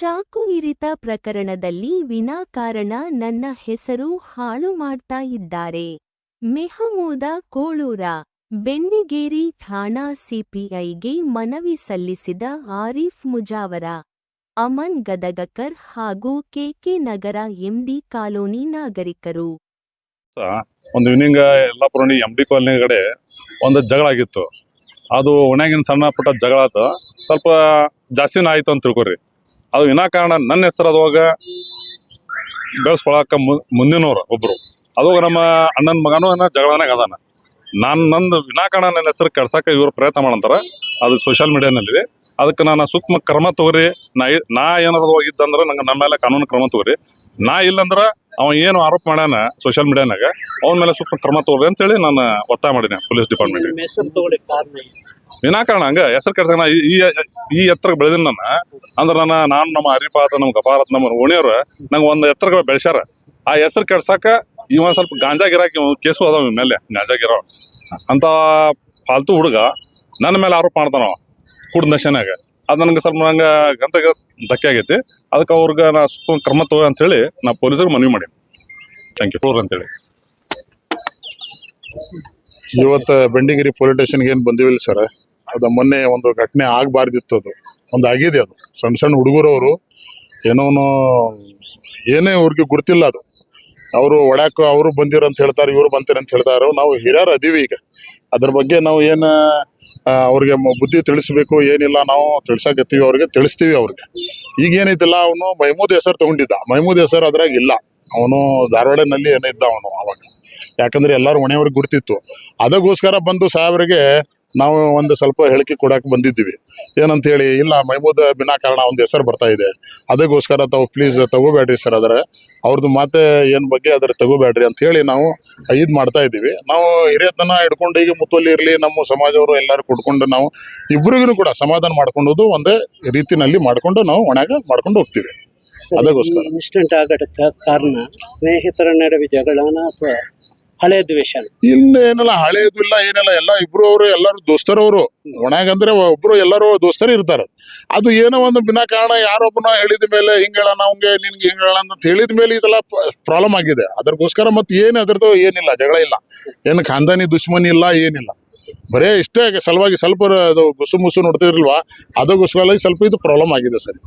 ಚಾಕು ಇರಿತ ಪ್ರಕರಣದಲ್ಲಿ ವಿನಾಕಾರಣ ನನ್ನ ಹೆಸರು ಹಾಳು ಮಾಡ್ತಾ ಇದ್ದಾರೆ. ಮೆಹಮೂದ ಕೋಳೂರ, ಬೆಣ್ಣಿಗೇರಿ ಠಾಣಾ ಸಿಪಿಐಗೆ ಮನವಿ ಸಲ್ಲಿಸಿದ ಆರೀಫ್ ಮುಜಾವರ, ಅಮನ್ ಗದಗಕರ್ ಹಾಗೂ ಕೆಕೆ ನಗರ ಎಂಡಿ ಕಾಲೋನಿ ನಾಗರಿಕರು. ಒಂದು ಇವ್ನಿಂಗ್ ಯಲ್ಲಾಪುರಣಿ ಎಂ ಡಿ ಕಾಲೋನಿ ಕಡೆ ಒಂದು ಜಗಳ ಆಗಿತ್ತು. ಅದು ಒಣಗಿನ ಸಣ್ಣ ಪುಟ್ಟ ಜಗಳ ಸ್ವಲ್ಪ ಜಾಸ್ತಿನ ಆಯ್ತು ಅಂತ ತಿಳ್ಕೊರಿ. ಅದು ವಿನಾಕಾರಣ ನನ್ನ ಹೆಸರು ಅದಾಗ ಬೆಳೆಸ್ಕೊಳಕ ಮುಂದಿನವ್ರು ಒಬ್ರು. ಅದಾಗ ನಮ್ಮ ಅಣ್ಣನ ಮಗನು ಜಗಳನಾಗ ಅದಾನ. ನಾನು ನಂದು ವಿನಾಕಾರಣ ನನ್ನ ಹೆಸರು ಕೆಡ್ಸಕ್ಕೆ ಇವ್ರು ಪ್ರಯತ್ನ ಮಾಡಂತಾರ. ಅದು ಸೋಷಿಯಲ್ ಮೀಡಿಯಾನಲ್ಲಿ ಅದಕ್ಕೆ ನಾನು ಸೂಕ್ಷ್ಮ ಕ್ರಮ ತಗೋರಿ. ನಾ ನಾ ಏನಾದ್ರು ಹೋಗಿದ್ದಂದ್ರೆ ನಂಗೆ ನಮ್ಮ ಮೇಲೆ ಕಾನೂನು ಕ್ರಮ ತಗೋರಿ. ನಾ ಇಲ್ಲಂದ್ರ ಅವ ಏನು ಆರೋಪ ಮಾಡ್ಯಾನ ಸೋಷಿಯಲ್ ಮೀಡಿಯಾನಾಗ ಅವನ ಮೇಲೆ ಸೂಕ್ಷ್ಮ ಕ್ರಮ ತಗೋರಿ ಅಂತೇಳಿ ನಾನು ಒತ್ತಾಯ ಮಾಡಿನಿ ಪೊಲೀಸ್ ಡಿಪಾರ್ಟ್ಮೆಂಟ್? ವಿನಾಕಾರಣ ಹಂಗ ಹೆಸರು ಕೆಡ್ಸಕ ಈ ಈ- ಎತ್ತರ ಬೆಳೆದಿನ ನಾನು. ಅಂದ್ರೆ ನನ್ನ ನಾನು ನಮ್ಮ ಹರಿಫಾತ್ ನಮ್ಮ ಗಫಾರತ್ ನಮ್ಮ ಓಣಿಯವ್ರು ನಂಗೆ ಒಂದು ಎತ್ತರ ಬೆಳೆಸ್ಯಾರ. ಆ ಹೆಸರು ಕೆಡ್ಸಾಕ ಇವ ಸ್ವಲ್ಪ ಗಾಂಜಾ ಗಿರಾಕಿ ಕೇಸು ಅದಾವ ಮೇಲೆ ಗಾಂಜಾ ಗಿರೋ ಅಂತ ಫಾಲ್ತು ಹುಡುಗ ನನ್ನ ಮೇಲೆ ಆರೋಪ ಮಾಡ್ತಾನ ಅವ ಕುಡ್ ನಶೆನಾಗ ಅದು ನನಗೆ ಸ್ವಲ್ಪ ನಂಗೆ ಗಂತ ಧಕ್ಕೆ ಆಗೈತಿ. ಅದಕ್ಕೆ ಅವ್ರಿಗೆ ನಾ ಸುತ್ತ ಕ್ರಮ ತಗೋ ಅಂತೇಳಿ ನಾ ಪೊಲೀಸರಿಗೆ ಮನವಿ ಮಾಡೀನಿ. ಥ್ಯಾಂಕ್ ಯು ಅಂತೇಳಿ ಇವತ್ತು ಬೆಂಡಿಗಿರಿ ಪೊಲೀಸ್ ಸ್ಟೇಷನ್ಗೆ ಏನು ಬಂದಿವಿಲ್ಲ ಸರ್ ಅದು ಮೊನ್ನೆ ಒಂದು ಘಟನೆ ಆಗಬಾರ್ದಿತ್ತು ಅದು. ಒಂದು ಆಗಿದೆ ಅದು. ಸಣ್ಣ ಸಣ್ಣ ಹುಡುಗರವರು. ಏನೋನು ಏನೇ ಅವ್ರಿಗೆ ಗುರ್ತಿಲ್ಲ ಅದು. ಅವರು ಒಳ್ಯಾಕ ಅವರು ಬಂದಿರ ಅಂತ ಹೇಳ್ತಾರೆ, ಇವರು ಬಂತಾರೆ ಅಂತ ಹೇಳ್ತಾರೆ. ನಾವು ಹಿರಿಯರು ಅದೀವಿ ಈಗ. ಅದ್ರ ಬಗ್ಗೆ ನಾವು ಏನು ಅವ್ರಿಗೆ ಬುದ್ಧಿ ತಿಳಿಸ್ಬೇಕು, ಏನಿಲ್ಲ ನಾವು ತಿಳ್ಸಕತ್ತೀವಿ, ಅವ್ರಿಗೆ ತಿಳಿಸ್ತೀವಿ ಅವ್ರಿಗೆ. ಈಗ ಏನೈತಿಲ್ಲ ಅವನು ಮೈಮೂದ್ ಹೆಸರು ತಗೊಂಡಿದ್ದ. ಮೈಮೂದ್ ಹೆಸರು ಅದ್ರಾಗ ಇಲ್ಲ. ಅವನು ಧಾರವಾಡನಲ್ಲಿ ಏನಿದ್ದ ಅವನು ಅವಾಗ. ಯಾಕಂದ್ರೆ ಎಲ್ಲರೂ ಮನೆಯವ್ರಿಗೆ ಗುರ್ತಿತ್ತು. ಅದಕ್ಕೋಸ್ಕರ ಬಂದು ಸಾಹೇಬರಿಗೆ ನಾವು ಒಂದು ಸ್ವಲ್ಪ ಹೇಳಿಕೆ ಕೊಡಕ್ಕೆ ಬಂದಿದ್ದೀವಿ. ಏನಂತ ಹೇಳಿ ಇಲ್ಲ ಮೈಮೂದ ವಿನಾಕಾರಣ ಒಂದು ಹೆಸರು ಬರ್ತಾ ಇದೆ. ಅದಕ್ಕೋಸ್ಕರ ತಾವು ಪ್ಲೀಸ್ ತಗೋಬೇಡ್ರಿ ಸರ್ ಅದರ ಅವ್ರದ್ದು ಮಾತೆ ಏನು ಬಗ್ಗೆ ಅದ್ರ ತಗೋಬೇಡ್ರಿ ಅಂತ ಹೇಳಿ ನಾವು ಇದು ಮಾಡ್ತಾ ಇದ್ದೀವಿ. ನಾವು ಹಿರಿಯತನ ಹಿಡ್ಕೊಂಡು ಈಗ ಮುತ್ತುವಲ್ಲಿ ಇರಲಿ ನಮ್ಮ ಸಮಾಜವರು ಎಲ್ಲರೂ ಕೊಡ್ಕೊಂಡು ನಾವು ಇಬ್ಬರಿಗೂ ಕೂಡ ಸಮಾಧಾನ ಮಾಡ್ಕೊಂಡು ಒಂದೇ ರೀತಿನಲ್ಲಿ ಮಾಡ್ಕೊಂಡು ನಾವು ಒಣಗ ಮಾಡ್ಕೊಂಡು ಹೋಗ್ತೀವಿ. ಅದಕ್ಕೋಸ್ಕರ. ಇನ್ಸ್ಟೆಂಟ್ ಆಗಕ್ಕೆ ಕಾರಣ ಸ್ನೇಹಿತರ ನಡುವೆ ಜಗಳನ ಅಥವಾ ಹಳೆ ದ್ವೇಷ ಇನ್ನೇನಿಲ್ಲ ಹಳೇದು ಇಲ್ಲ ಏನಿಲ್ಲ. ಎಲ್ಲ ಇಬ್ರು ಅವರು, ಎಲ್ಲರೂ ದೋಸ್ತರವರು ಒಣಗಂದ್ರೆ ಒಬ್ರು ಎಲ್ಲರೂ ದೋಸ್ತರು ಇರ್ತಾರೆ. ಅದು ಏನೋ ಒಂದು ವಿನಾಕಾರಣ ಯಾರೊಬ್ಬನ ಹೇಳಿದ ಮೇಲೆ ಹಿಂಗ್ ಹೇಳೋಣ ಅವಂಗೆ ನಿನ್ಗೆ ಹಿಂಗ ಹೇಳೋಣ ಅಂತ ಹೇಳಿದ ಮೇಲೆ ಇದೆಲ್ಲ ಪ್ರಾಬ್ಲಮ್ ಆಗಿದೆ. ಅದಕ್ಕೋಸ್ಕರ ಮತ್ತೆ ಏನು ಅದ್ರದ್ದು ಏನಿಲ್ಲ, ಜಗಳ ಇಲ್ಲ. ಏನು ಖಾನ್ದಾನಿ ದುಶ್ಮನಿ ಇಲ್ಲ, ಏನಿಲ್ಲ. ಬರೇ ಇಷ್ಟೇ ಸಲುವಾಗಿ ಸ್ವಲ್ಪ ಅದು ಗುಸು ಮುಸು ನೋಡ್ತಿದ್ರಲ್ವಾ ಅದಕ್ಕೋಸ್ಕರ ಸ್ವಲ್ಪ ಇದು ಪ್ರಾಬ್ಲಮ್ ಆಗಿದೆ ಸರ್.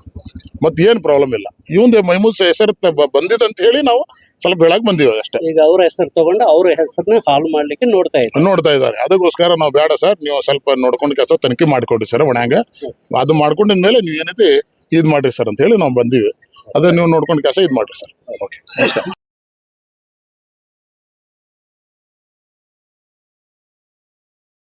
ಮತ್ತೆ ಏನು ಪ್ರಾಬ್ಲಮ್ ಇಲ್ಲ. ಇವಂದು ಮೈಮೂಸ್ ಹೆಸರು ಬಂದಿದೆ ಅಂತ ಹೇಳಿ ನಾವು ಸ್ವಲ್ಪ ಹೇಳಕ್ ಬಂದಿವಿ ಅಷ್ಟೇ. ಈಗ ಅವ್ರ ಹೆಸರು ತಗೊಂಡು ಅವ್ರ ಹೆಸರನ್ನ ಹಾಳು ಮಾಡ್ಲಿಕ್ಕೆ ನೋಡ್ತಾ ಇದ್ದಾರೆ. ನೋಡ್ತಾ ಇದ್ದಾರೆ. ಅದಕ್ಕೋಸ್ಕರ ನಾವು ಬೇಡ ಸರ್ ನೀವು ಸ್ವಲ್ಪ ನೋಡ್ಕೊಂಡು ಕೆಲಸ ತನಿಖೆ ಮಾಡಿಕೊಡಿ ಸರ್ ಒಣಗ. ಅದು ಮಾಡ್ಕೊಂಡಿದ ಮೇಲೆ ನೀವು ಏನೈತಿ ಇದು ಮಾಡ್ರಿ ಸರ್ ಅಂತ ಹೇಳಿ ನಾವು ಬಂದಿವಿ. ಅದೇ ನೀವು ನೋಡ್ಕೊಂಡು ಕೆಲಸ ಇದು ಮಾಡ್ರಿ ಸರ್. ಓಕೆ ನಮಸ್ಕಾರ.